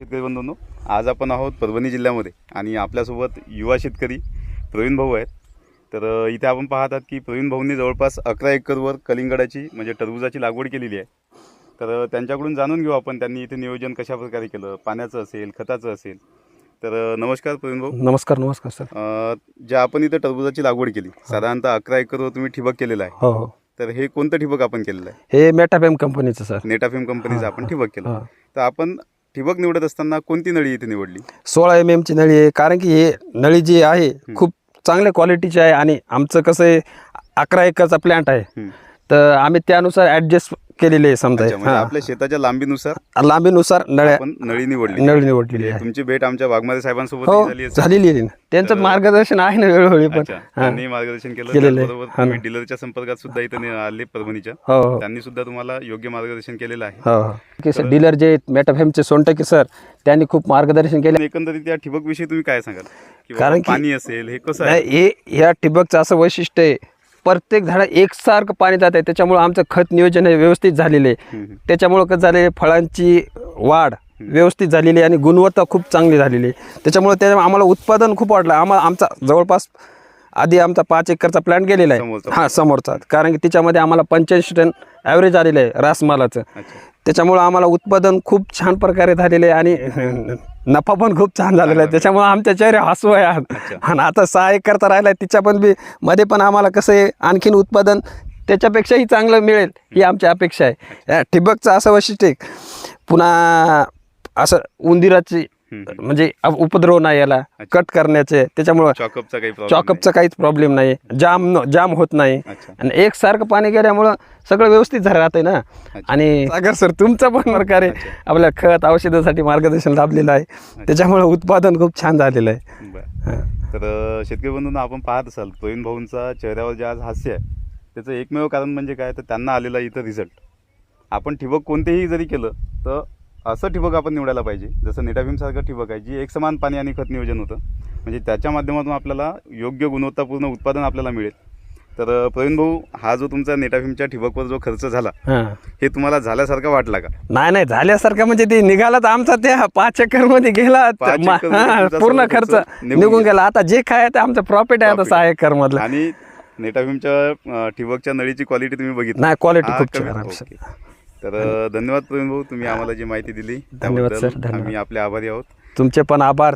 शेतकरी बंधूंनो आज आपण आहोत परभणी जिल्ह्यामध्ये आणि आपल्यासोबत युवा शेतकरी प्रवीण भाऊ आहेत. तर इथे आपण पाहत आहात की प्रवीण भाऊंनी जवळपास अकरा एकरवर कलिंगडाची म्हणजे टरबूजाची लागवड केलेली आहे. तर त्यांच्याकडून जाणून घेऊ आपण त्यांनी इथे नियोजन कशा प्रकारे केलं पाण्याचं असेल खताचं असेल. तर नमस्कार प्रवीण भाऊ. नमस्कार नमस्कार सर. ज्या आपण इथं टरबूजाची लागवड केली साधारणतः अकरा एकरवर तुम्ही ठिबक केलेलं आहे. हो हो. तर हे कोणतं ठिबक आपण केलेलं आहे? हे मेटाफेम कंपनीचं सर. नेटाफिम कंपनीचं आपण ठिबक केलं. तर आपण ठिबक निवडत असताना कोणती नळी इथे निवडली? सोळा एम एमची नळी आहे. कारण की हे नळी जी आहे खूप चांगल्या क्वालिटीची आहे आणि आमचं कसं आहे अकरा एकरचा प्लॅन्ट आहे. तर आम्ही त्यानुसार ॲडजस्ट केलेले आहे समजा. अच्छा, म्हणजे हां. आपल्या शेताच्या लांबीनुसार लांबीनुसार नळ्या आपण नळी निवडली नळी निवडलेली आहे. तुमची भेट आमच्या वाघमारे साहेबांसोबत हो झाली असेल. झालेली आहे. ना त्यांचं मार्गदर्शन आहे ना वेळोवेळी पण. अच्छा हां. त्यांनी मार्गदर्शन केलं केलेलं आहे. त्याचबरोबर हां. ना. तुम्ही डीलरच्या संपर्कात सुद्धा इथे नि- आले परभणीच्या. हो हो. त्यांनी सुद्धा तुम्हाला योग्य मार्गदर्शन केलेलं आहे. हो हो. की सर डीलर जे मेटाफेमचे सोनटके सर त्यांनी खूप मार्गदर्शन केले. पण एकंदरीत या ठिबक विषयी तुम्ही काय सांगाल? की बाबा कारण की- पाणी असेल हे कसं आहे? नाही हे ह्या ठिबकचं असं वैशिष्ट्य आहे प्रत्येक झाडा एकसारखं पाणी जात आहे. त्याच्यामुळं आमचं खत नियोजन हे व्यवस्थित झालेलं आहे. त्याच्यामुळं कसं झाले फळांची वाढ व्यवस्थित झालेली आहे आणि गुणवत्ता खूप चांगली झालेली आहे. त्याच्यामुळं त्या आम्हाला उत्पादन खूप वाढलं. आम्हाला आमचा जवळपास आधी आमचा पाच एकरचा प्लॅन गेलेला आहे. हां समोरचा. कारण की त्याच्यामध्ये आम्हाला पंच्याऐंशी टन ॲव्हरेज आलेलं आहे रासमालाचं. त्याच्यामुळं आम्हाला उत्पादन खूप छान प्रकारे झालेले आहे आणि नफा पण खूप छान झालेला आहे त्याच्यामुळं आमच्या चेहरे हसू आहे. आणि आता सहा एकरचा राहिला आहे तिच्या पण बी मध्ये पण आम्हाला कसं आहे आणखीन उत्पादन त्याच्यापेक्षाही चांगलं मिळेल ही आमची अपेक्षा आहे ठिबकचं असं वैशिष्ट्य पुन्हा असं उंदीराची. म्हणजे उपद्रव नाही याला. कट करण्याचे. त्याच्यामुळं चॉकअपचा काहीच प्रॉब्लेम नाही. जाम जाम होत नाही. आणि एकसारखं पाणी गेल्यामुळं सगळं व्यवस्थित झालं राहतंय ना. आणि सागर सर तुमचं पण प्रकारे आपल्या खत औषधासाठी मार्गदर्शन लाभलेलं आहे. त्याच्यामुळे उत्पादन खूप छान झालेलं आहे. तर शेतकरी बंधूंना आपण पाहत असाल प्रवीण भाऊंचा चेहऱ्यावर जे आज हास्य आहे त्याचं एकमेव कारण म्हणजे काय? तर त्यांना आलेला इथं रिझल्ट आपण ठिबक कोणतेही जरी केलं तर असं ठिबक आपण निवडायला पाहिजे. जसं नेटाभीमसारखं ठिबक आहे जी एक समान पाणी आणि खत नियोजन होतं. म्हणजे त्याच्या माध्यमातून आपल्याला योग्य गुणवत्तापूर्ण उत्पादन आपल्याला मिळेल. तर प्रवीण भाऊ हा जो तुमचा नेटाभीमच्या ठिबकवर जो खर्च झाला हां. तुम्हाला झाल्यासारखा वाटला का? नाही नाही झाल्यासारखं म्हणजे ते निघाला तर आमचा त्या पाच एकरमध्ये गेला पूर्ण खर्च निघून गेला. आता जे काय आहे ते आमचं प्रॉफिट आहे आता. सहा एकर मधलं आणि नेटाभीमच्या अ, ठिबकच्या नळीची क्वालिटी तुम्ही बघितली. नाही क्वालिटी खूप तर धन्यवाद प्रवीण भाऊ तुम्ही आम्हाला जी माहिती दिली धन्यवाद त्याबद्दल सर, धन्यवाद. आम्ही आपले आभारी आहोत. तुमचे पण आभार.